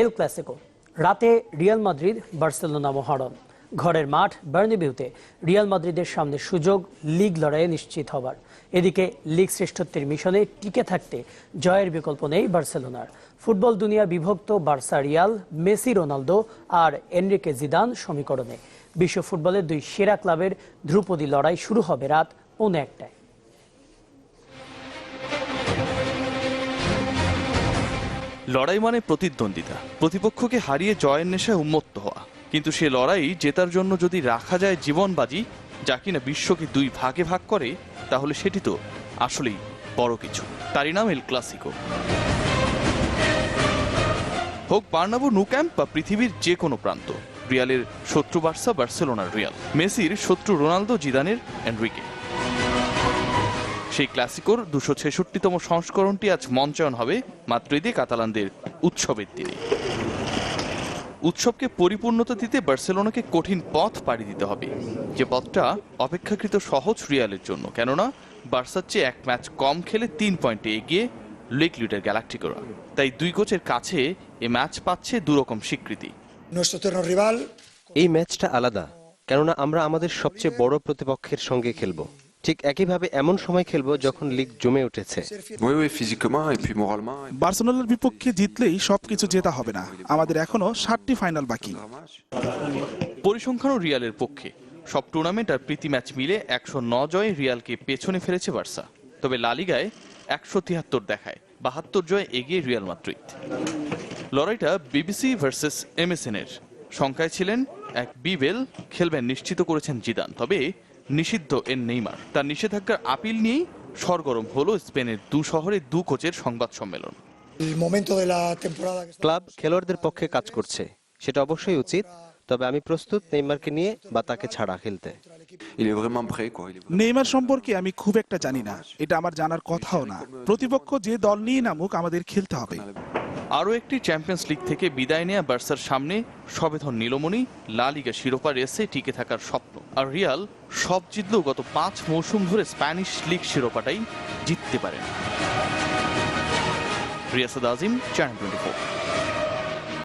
এল Clasico রাতে Real Madrid Barcelona মহারণ ঘরের মাঠ বার্নিবিউতে রিয়াল মাদ্রিদের সামনে সুযোগ লিগ লড়াইয়ে নিশ্চিত হবার। এদিকে লিগ শ্রেষ্ঠত্বের মিশনে টিকে থাকতে জয়ের বিকল্প নেই বার্সেলোনার। ফুটবল দুনিয়া বিভক্ত বার্সা রিয়াল মেসি রোনালদো আর এনরিকে জিদান সমীকরণে। বিশ্ব ফুটবলের দুই সেরা ক্লাবের ধ্রুপদী লড়াই শুরু হবে রাত পৌনে একটায়। লড়াই মানে প্রতিদ্বন্দ্বিতা। প্রতিপক্ষকে হারিয়ে জয়ের নেশায় উন্মত্ত হওয়া। কিন্তু সে লড়াই জেতার জন্য যদি রাখা যায় জীবনবাজি, যা কিনা বিশ্বকে দুই ভাগে ভাগ করে, তাহলে সেটি তো আসলেই বড় কিছু। তারই নাম এল ক্লাসিকো। হোক বার্নাবো নু ক্যাম্প বা পৃথিবীর যে কোনো প্রান্ত, রিয়ালের শত্রু বার্সা, বার্সেলোনার রিয়াল, মেসির শত্রু রোনালদো, জিদানের এনরিকে। সেই ক্লাসিকোর দুশো ছেষট্টিতম সংস্করণটি আজ মঞ্চায়ন হবে মাদ্রিদে কাতালানদের উৎসবের দিনে। উৎসবকে পরিপূর্ণতা দিতে বার্সেলোনাকে কঠিন পথ পাড়ি দিতে হবে। যে পথটা অপেক্ষাকৃত সহজ রিয়ালের জন্য কেননা বার্সার চেয়ে এক ম্যাচ কম খেলে তিন পয়েন্টে এগিয়ে লিগ লিডার গ্যালাক্টিকোরা। তাই দুই কোচের কাছে এ ম্যাচ পাচ্ছে দুরকম স্বীকৃতি। এই ম্যাচটা আলাদা কেননা আমরা আমাদের সবচেয়ে বড় প্রতিপক্ষের সঙ্গে খেলব। ঠিক একইভাবে এমন সময় খেলব যখন লিগ জমে উঠেছে। বার্সেলোনার বিপক্ষে জিতলেই সবকিছু জেতা হবে না। আমাদের এখনও ষাটটি ফাইনাল বাকি। পরিসংখ্যানও রিয়ালের পক্ষে। সব টুর্নামেন্ট আর প্রীতি ম্যাচ মিলে একশো ন জয়ে রিয়ালকে পেছনে ফেলেছে বার্সা। তবে লালিগায় একশো তিয়াত্তর দেখায় বাহাত্তর জয়ে এগিয়ে রিয়াল মাদ্রিদ। লড়াইটা বিবিসি ভার্সেস এমএসএন এর। সংখ্যায় ছিলেন এক বিবেল খেলবেন নিশ্চিত করেছেন জিদান। তবে নিষিদ্ধ এন নেইমার। তার নিষেধাজ্ঞার আপিল নিয়েই সরগরম হলো স্পেনের দু শহরে দু কোচের সংবাদ সম্মেলন। ক্লাব খেলোয়াড়দের পক্ষে কাজ করছে। সেটা অবশ্যই উচিত তবে আমি প্রস্তুত নেইমারকে নিয়ে বা তাকে ছাড়া খেলতে। নেইমার সম্পর্কে আমি খুব একটা জানি না। এটা আমার জানার কথাও না। প্রতিপক্ষ যে দল নিয়ে নামুক আমাদের খেলতে হবে। আরও একটি চ্যাম্পিয়ন্স লিগ থেকে বিদায় নেয়া বার্সার সামনে সবেধন নীলমণি, লা লিগা শিরোপা রেসে টিকে থাকার স্বপ্ন। আর রিয়াল সব জিতলেও গত পাঁচ মৌসুম ধরে স্প্যানিশ লিগ শিরোপাটাই জিততে পারেন। রিয়াসাদ আজিম, চ্যানেল টোয়েন্টি